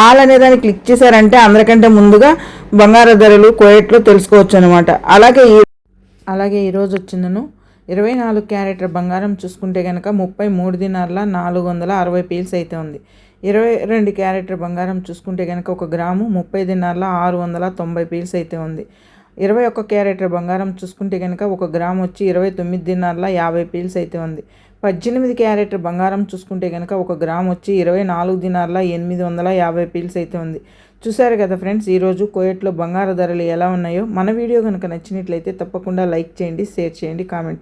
All అనే దాన్ని click చేశారంటే అందరికంటే ముందుగా బంగారు ధరలు కోయట్లో తెలుసుకోవచ్చు అనమాట అలాగే ఈ అలాగే ఈరోజు వచ్చిందను. ఇరవై నాలుగు క్యారెట్ల బంగారం చూసుకుంటే కనుక ముప్పై మూడు దినార్ల నాలుగు వందల అరవై పీల్స్ అయితే ఉంది. ఇరవై రెండు క్యారెట్ల బంగారం చూసుకుంటే కనుక ఒక గ్రాము ముప్పై దినార్ల ఆరు వందల తొంభై పీల్స్ అయితే ఉంది. ఇరవై ఒక్క క్యారెట్ బంగారం చూసుకుంటే కనుక ఒక గ్రామ్ వచ్చి ఇరవై తొమ్మిది దినార్ల యాభై పీల్స్ అయితే ఉంది. పద్దెనిమిది క్యారెట్ బంగారం చూసుకుంటే కనుక ఒక గ్రామ్ వచ్చి ఇరవై నాలుగు దినార్ల ఎనిమిది వందల యాభై పీల్స్ అయితే ఉంది. చూసారు కదా ఫ్రెండ్స్ ఈరోజు కోయట్లో బంగారు ధరలు ఎలా ఉన్నాయో? మన వీడియో కనుక నచ్చినట్లయితే తప్పకుండా లైక్ చేయండి షేర్ చేయండి కామెంట్ చేయండి.